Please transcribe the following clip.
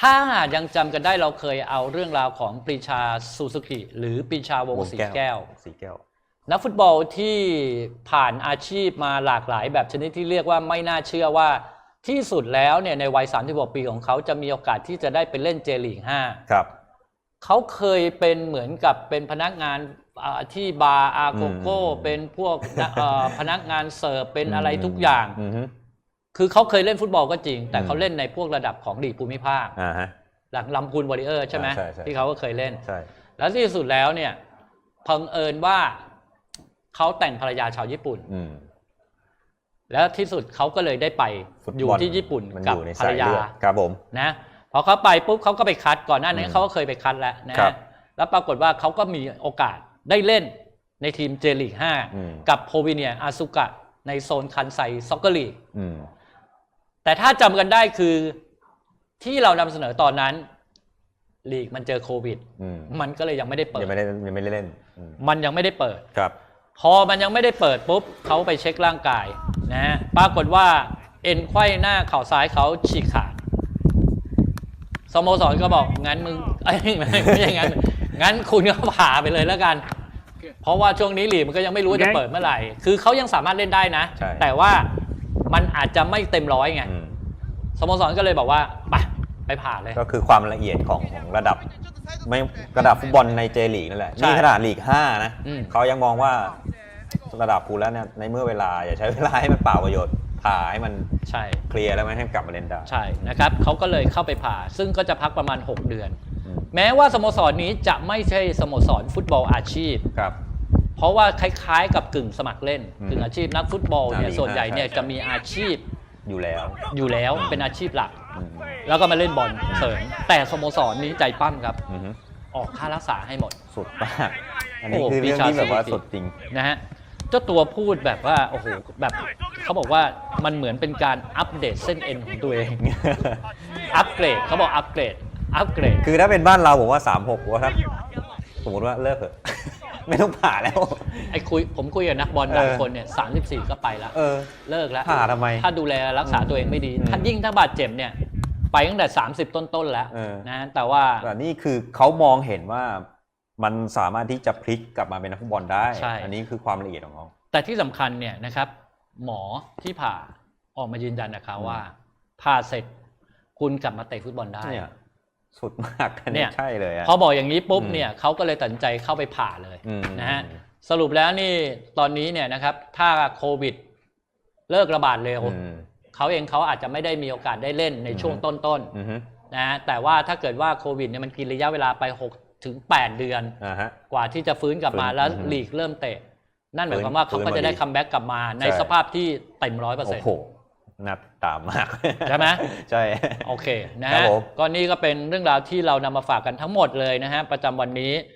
ถ้ายังจำกันได้เราเคยเอาเรื่องราวของปรีชาซูซูกิหรือปรีชาวงศ์ศรีแก้ว สีแก้ว นักฟุตบอลที่ผ่านอาชีพมาหลากหลายแบบชนิดที่เรียกว่าไม่น่าเชื่อว่าที่สุดแล้วเนี่ยในวัย 36 ปีของเขาจะมีโอกาสที่จะได้ไปเล่นเจลีกครับ5เขาเคยเป็นเหมือนกับเป็นพนักงานอ่าที่บาร์อาโกโก้อืมเป็นพวกนักเอ่อพนักงานเสิร์ฟเป็นอะไรทุกอย่าง อือฮึ คือเขาเคยเล่นฟุตบอลก็จริง แต่อืมเขาเล่นในพวกระดับของลีกภูมิภาคอ่าฮะหลังลำพูนวอริเออร์ใช่ไหมอ่าใช่ใช่ที่เขาก็เคยเล่นใช่แล้วที่สุดแล้วเนี่ยเพังเอิญว่าเขาแต่งภรรยาชาวญี่ปุ่นอืมแล้วที่สุดเขาก็เลยได้ไปฟุตบอลอยู่ที่ญี่ปุ่นมันกับอยู่ในภรสารยยาเลือดครับผมนะพอเขาไปปุ๊บเขาก็ไปคัดก่อนหน้านี้อืมเขาก็เคยไปคัดแล้วนะครับแล้วปรากฏว่าเขาก็มีโอกาสได้เล่นในทีมเจลีกอืม5กับโพวิเนียอาซุกะในโซนคันไซซ็อกเกอร์ลีกอืม แต่ถ้าจำกันได้คือที่เรานำเสนอตอนนั้นลีกมันเจอโควิด อืมมันก็เลยยังไม่ได้เปิด ยังไม่ได้ยังไม่ได้เล่นอืมมันยังไม่ได้เปิด ครับ พอมันยังไม่ได้เปิดปุ๊บเขาไปเช็คร่างกายนะฮะปรากฏว่าเอ็นไขว้หน้าเข่าซ้ายเขาฉีกขาดสโมสรก็บอกงั้นมึงเอ้ยไม่ไม่ใช่งั้นงั้นคุณก็ผ่าไปเลยแล้วกัน เพราะว่าช่วงนี้ลีกมันก็ยังไม่รู้ว่าจะเปิดเมื่อไหร่ คือเขายังสามารถเล่นได้นะ ใช่ แต่ว่า มันอาจจะไม่เต็มร้อยไงอืมสโมสรก็เลยบอกว่าไปไปผ่าเลย ก็คือความละเอียดของของระดับ ไม่ระดับฟุตบอลในเจลีกนั่นแหละใช่นี่ขนาดลีกห้านะอืม เขายังมองว่าระดับกูแล้วเนี่ยในเมื่อเวลาอย่าใช้เวลาให้มันเปล่าประโยชน์ผ่าให้มันใช่ เคลียร์แล้วมันให้มันกลับมาเล่นได้ใช่นะครับเขาก็เลยเข้าไปผ่า ซึ่งก็จะพักประมาณ 6 เดือน อืมแม้ว่าสโมสรนี้จะไม่ใช่สโมสรฟุตบอลอาชีพ ครับ เพราะว่าคล้ายๆ กับกึ่งสมัครเล่นอืมกึ่งอาชีพนักฟุตบอลเนี่ยอ่าส่วนใหญ่เนี่ยใช่ใช่ จะมีอาชีพอยู่แล้ว อยู่แล้วเป็นอาชีพหลัก อืมแล้วก็มาเล่นบอลเสริมแต่สโมสรนี้ใจปั้มครับ อือฮึออกค่ารักษาให้หมด สุดมาก อันนี้โอ้คือเรื่องที่แบบว่าปีชาสุดจริง นะฮะเจ้าตัวพูดแบบว่าโอ้โหแบบเขาบอกว่ามันเหมือนเป็นการอัปเดตเส้นเอ็นของตัวเอง อัปเกรดเขาบอกอัปเกรดอัปเกรด คือถ้าเป็นบ้านเราผมว่าสามหกว่าถ้าสมมติว่าเลิกเถอะ ไม่ต้องผ่าแล้ว ไอ้คุยผมคุยกับนักบอลบางเออคนเนี่ยสามสิบสี่ก็ไปแล้ว เออ เลิกแล้วผ่าทำไม ถ้าดูแลรักษาตัวเองไม่ดีอืม ถ้ายิ่งถ้าบาดเจ็บเนี่ยไปตั้งแต่ 30 ต้นๆแล้วเออนะแต่ว่าแต่นี่คือเขามองเห็นว่ามันสามารถที่จะพลิกกลับมาเป็นนักฟุตบอลได้ใช่อันี้คือความละเอียดของเขา แต่ที่สำคัญเนี่ยนะครับ หมอที่ผ่าออกมายืนยันนะคะอืมว่าผ่าเสร็จคุณกลับมาเตะฟุตบอลได้ เนี่ย สุดมากอันเนี่นี้ยใช่เลยอะพอบอกอย่างนี้ปุ๊บอืมเนี่ยเขาก็เลยตัดสินใจเข้าไปผ่าเลยอืมนะฮะสรุปแล้วนี่ตอนนี้เนี่ยนะครับ ถ้าโควิด เลิกระบาดเร็วอืมเขาเองเขาอาจจะไม่ได้มีโอกาสได้เล่นในช่วงอืมต้นอือฮึๆนะฮะแต่ว่าถ้าเกิดว่าโควิดเนี่ยมันกินระยะเวลาไป6ถึง8เดือนอ่าฮะกว่าที่จะฟื้นกลับมาฟื้นแล้วอืมลีกเริ่มเตะ นั่นหมายฟื้นความว่าเขาฟื้นก็จะได้มาดีคัมแบ็กกลับมาในใช่สภาพที่เต็มร้อยเปอร์โอ้เซ็นต์โห นับตามมากใช่ไหมใช่ โอเคนะครัฮะบผมก็นี่ก็เป็นเรื่องราวที่เรานำมาฝากกันทั้งหมดเลยนะฮะประจำวันนี้